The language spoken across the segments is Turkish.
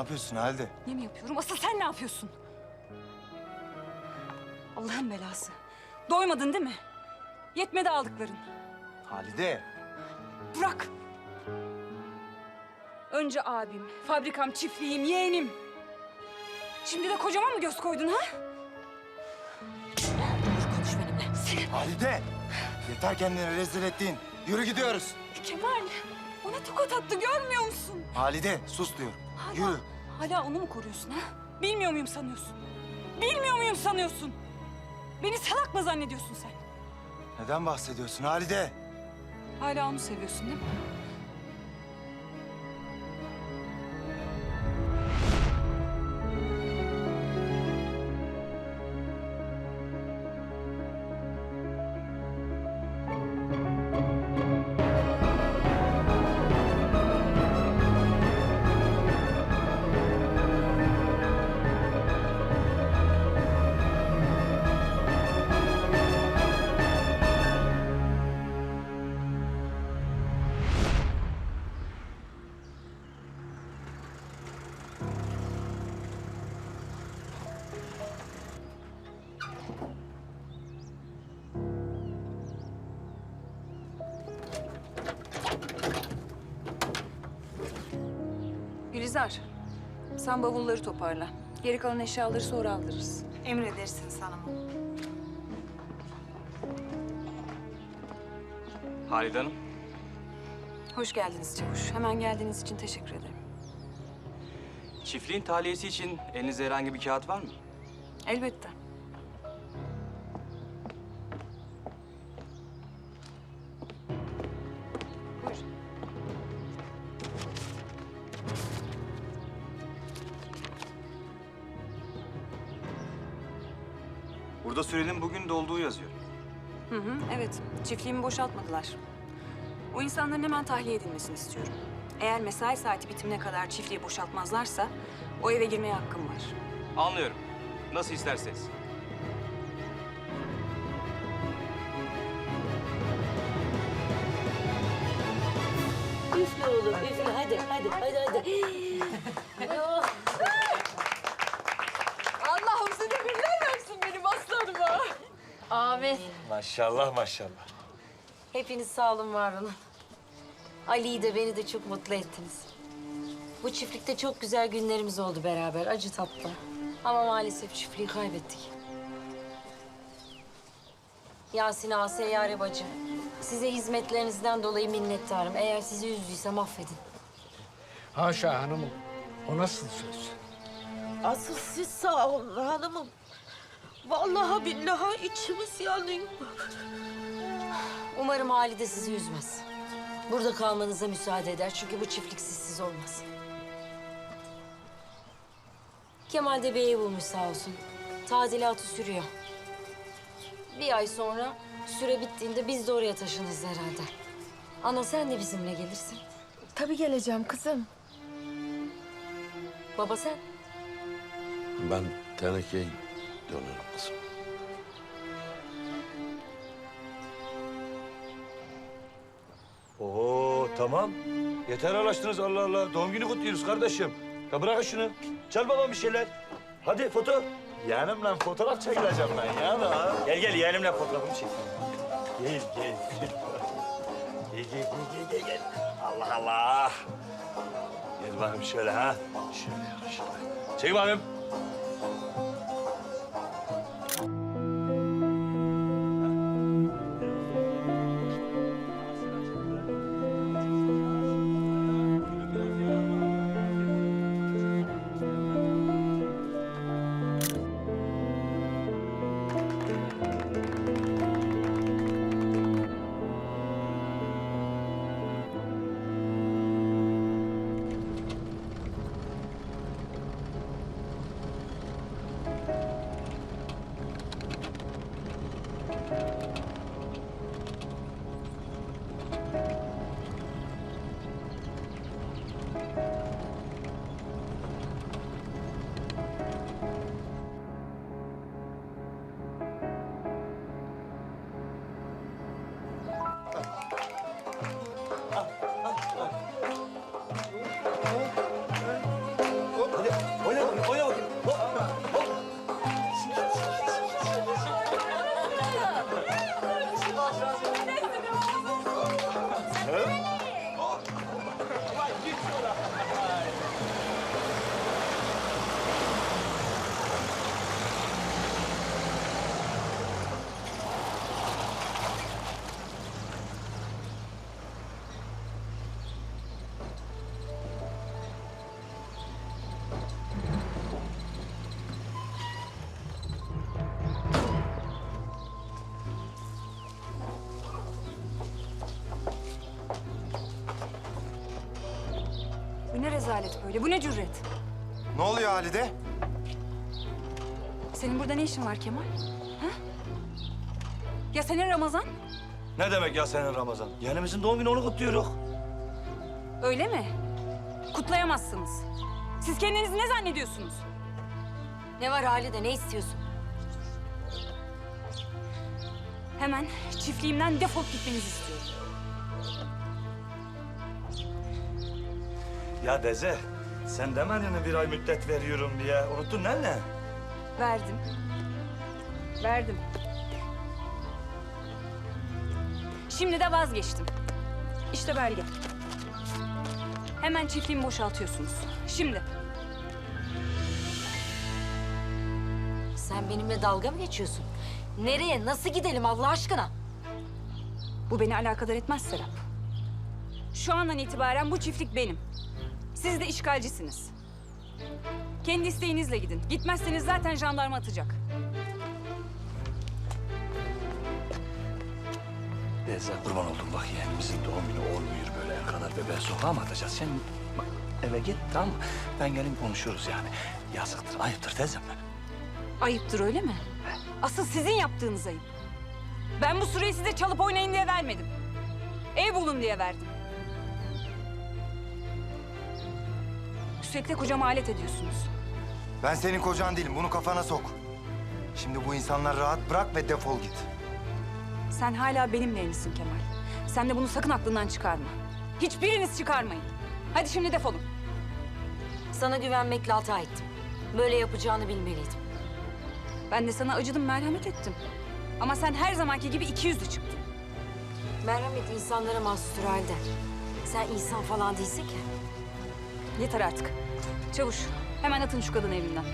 Ne yapıyorsun Halide? Ne mi yapıyorum? Asıl sen ne yapıyorsun? Allah'ın belası. Doymadın değil mi? Yetmedi aldıkların. Halide. Bırak. Önce abim, fabrikam, çiftliğim, yeğenim. Şimdi de kocama mı göz koydun ha? Doğru konuş benimle. Senin Halide! Yeter kendini rezil ettiğin. Yürü gidiyoruz. Kemal ona tokat attı görmüyor musun? Halide sus diyorum. Hala, Yürü. hala onu mu koruyorsun ha? Bilmiyor muyum sanıyorsun? Bilmiyor muyum sanıyorsun? Beni salak mı zannediyorsun sen? Neden bahsediyorsun Halide? Hala onu seviyorsun değil mi? Gülizar, sen bavulları toparla. Geri kalan eşyaları sonra aldırırız. Emredersiniz hanımım. Halide Hanım, Hoş geldiniz Çavuş. Hemen geldiğiniz için teşekkür ederim. çiftliğin tahliyesi için elinizde herhangi bir kağıt var mı? Elbette. Burada sürenin bugün dolduğu yazıyor. Hı hı, evet. Çiftliğimi boşaltmadılar. O insanların hemen tahliye edilmesini istiyorum. Eğer mesai saati bitimine kadar çiftliği boşaltmazlarsa o eve girmeye hakkım var. Anlıyorum. Nasıl isterseniz. Üfle oğlum üfle hadi hadi hadi hadi. Maşallah maşallah. Hepiniz sağ olun var olun. Ali'yi de beni de çok mutlu ettiniz. Bu çiftlikte çok güzel günlerimiz oldu beraber acı tatlı. Ama maalesef çiftliği kaybettik. Yasin Ağa, Seyyare Bacı. Size hizmetlerinizden dolayı minnettarım. Eğer sizi üzdüysem affedin. Haşa hanımım. O nasıl söz? Asıl siz sağ olun hanımım. Vallahi billahi içimiz yanıyor. Umarım Halide sizi üzmez. Burada kalmanıza müsaade eder çünkü bu çiftlik sizsiz olmaz. Kemal de bir ev bulmuş sağ olsun. Tadilatı sürüyor. Bir ay sonra süre bittiğinde biz de oraya taşınırız herhalde. Ana sen de bizimle gelirsin. Tabii geleceğim kızım. Baba sen? Ben tenekeye dönerim kızım. Oo tamam. Yeter uğraştınız Allah Allah. Doğum günü kutluyoruz kardeşim. Ya bırakın şunu. Çal babam bir şeyler. Hadi foto. Yeğenimle fotoğraf çekileceğim ben ya da. Gel gel yeğenimle fotoğrafımı çek. Gel gel. Gel gel gel gel gel. gel. Allah Allah. Gel bakayım şöyle ha. Şöyle şöyle. Çek bakayım. Rezalet böyle? Bu ne cüret? Ne oluyor Halide? Senin burada ne işin var Kemal? Ha? Ya senin Ramazan? Ne demek ya senin Ramazan? Yeğenimizin doğum günü onu kutluyoruz. Öyle mi? Kutlayamazsınız. Siz kendinizi ne zannediyorsunuz? Ne var Halide ne istiyorsun? Hemen çiftliğimden defolup gitmenizi istiyorum. Ya Deze, sen demedin mi bir ay müddet veriyorum diye? Unuttun ne ne? Verdim. Verdim. Şimdi de vazgeçtim. İşte belge. Hemen çiftliğimi boşaltıyorsunuz. Şimdi. Sen benimle dalga mı geçiyorsun? Nereye nasıl gidelim Allah aşkına? Bu beni alakadar etmez Serap. Şu andan itibaren bu çiftlik benim. Siz de işgalcisiniz. Kendi isteğinizle gidin. Gitmezseniz zaten jandarma atacak. Deze kurban oldum bak yeğenimizin doğum günü olmuyor böyle kadar bebeğe sokağa mı atacağız? Sen bak, eve git tamam mı? Ben gelin konuşuruz yani. Yazıktır, ayıptır teyzem. Ayıptır öyle mi? Asıl sizin yaptığınız ayıp. Ben bu süreyi size çalıp oynayın diye vermedim. Ev bulun diye verdim. Sürekli kocama alet ediyorsunuz. Ben senin kocan değilim. Bunu kafana sok. Şimdi bu insanları rahat bırak ve defol git. Sen hala benimle evlisin Kemal. Sen de bunu sakın aklından çıkarma. Hiçbiriniz çıkarmayın. Hadi şimdi defolun. Sana güvenmekle hata ettim. Böyle yapacağını bilmeliydim. Ben de sana acıdım, merhamet ettim. Ama sen her zamanki gibi iki yüzlü çıktın. Merhamet insanlara mahsustur halde. Sen insan falan değilsin ki. Yeter artık. Çavuş, hemen atın şu kadını evinden.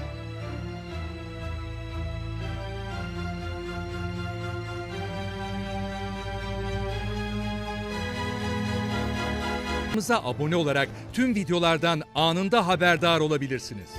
Kanalımıza abone olarak tüm videolardan anında haberdar olabilirsiniz.